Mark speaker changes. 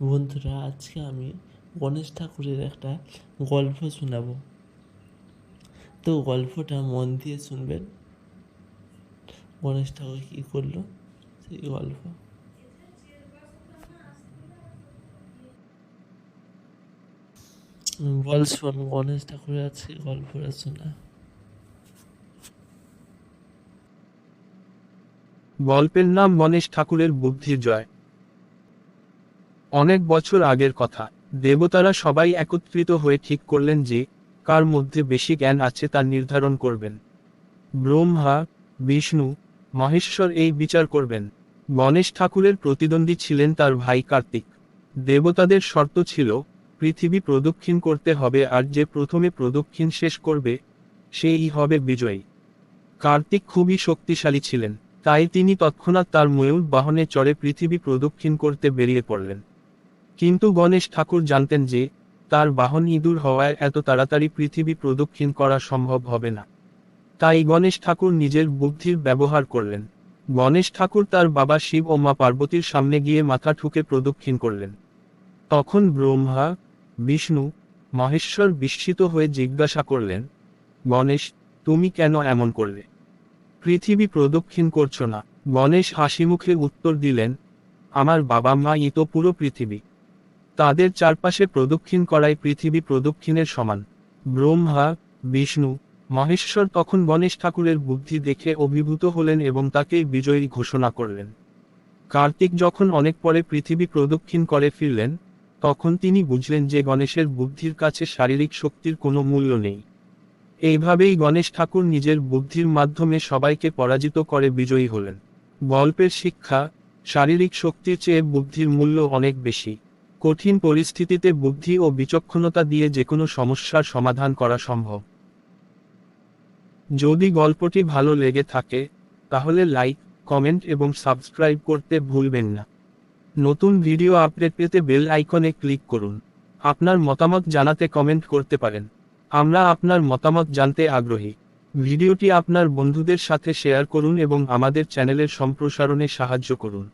Speaker 1: বন্ধুরা, আজকে আমি গণেশ ঠাকুরের একটা গল্প শোনাবো। তো গল্পটা মন দিয়ে শুনবেন। গণেশ ঠাকুর কী করল? সেই গল্প। বল শোন গণেশ ঠাকুরের আজকে গল্পটা শোনা।
Speaker 2: গল্পের নাম গণেশ ঠাকুরের বুদ্ধির জয়। অনেক বছর আগের কথা। দেবতারা সবাই একত্রিত হয়ে ঠিক করলেন যে, কার মধ্যে বেশি জ্ঞান আছে তা নির্ধারণ করবেন। ব্রহ্মা, বিষ্ণু, মহেশ্বর এই বিচার করবেন। গণেশ ঠাকুরের প্রতিদ্বন্দ্বী ছিলেন তার ভাই কার্তিক। দেবতাদের শর্ত ছিল, পৃথিবী প্রদক্ষিণ করতে হবে আর যে প্রথমে প্রদক্ষিণ শেষ করবে সেই হবে বিজয়ী। কার্তিক খুবই শক্তিশালী ছিলেন, তাই তিনি তৎক্ষণাৎ তার ময়ূর বাহনে চড়ে পৃথিবী প্রদক্ষিণ করতে বেরিয়ে পড়লেন। কিন্তু গণেশ ঠাকুর জানতেন যে, তার বাহন ইঁদুর হওয়ায় এত তাড়াতাড়ি পৃথিবী প্রদক্ষিণ করা সম্ভব হবে না। তাই গণেশ ঠাকুর নিজের বুদ্ধির ব্যবহার করলেন। গণেশ ঠাকুর তার বাবা শিব ও মা পার্বতীর সামনে গিয়ে মাথা ঠুকে প্রদক্ষিণ করলেন। তখন ব্রহ্মা, বিষ্ণু, মহেশ্বর বিস্মিত হয়ে জিজ্ঞাসা করলেন, গণেশ, তুমি কেন এমন করলে? পৃথিবী প্রদক্ষিণ করছ না। গণেশ হাসি মুখে উত্তর দিলেন, আমার বাবা মা ই তো পুরো পৃথিবী। তাদের চারপাশে প্রদক্ষিণ করাই পৃথিবী প্রদক্ষিণের সমান। ব্রহ্মা, বিষ্ণু, মহেশ্বর তখন গণেশ ঠাকুরের বুদ্ধি দেখে অভিভূত হলেন এবং তাকে বিজয়ী ঘোষণা করলেন। কার্তিক যখন অনেক পরে পৃথিবী প্রদক্ষিণ করে ফিরলেন, তখন তিনি বুঝলেন যে গণেশের বুদ্ধির কাছে শারীরিক শক্তির কোনো মূল্য নেই। এইভাবেই গণেশ ঠাকুর নিজের বুদ্ধির মাধ্যমে সবাইকে পরাজিত করে বিজয়ী হলেন। গল্পের শিক্ষা, শারীরিক শক্তির চেয়ে বুদ্ধির মূল্য অনেক বেশি। কঠিন পরিস্থিতিতে বুদ্ধি ও বিচক্ষণতা দিয়ে যে কোনো সমস্যার সমাধান করা সম্ভব। যদি গল্পটি ভালো লেগে থাকে, তাহলে লাইক, কমেন্ট এবং সাবস্ক্রাইব করতে ভুলবেন না। নতুন ভিডিও আপডেট পেতে বেল আইকনে ক্লিক করুন। আপনার মতামত জানাতে কমেন্ট করতে পারেন। আমরা আপনার মতামত জানতে আগ্রহী। ভিডিওটি আপনার বন্ধুদের সাথে শেয়ার করুন এবং আমাদের চ্যানেলের সম্প্রসারণে সাহায্য করুন।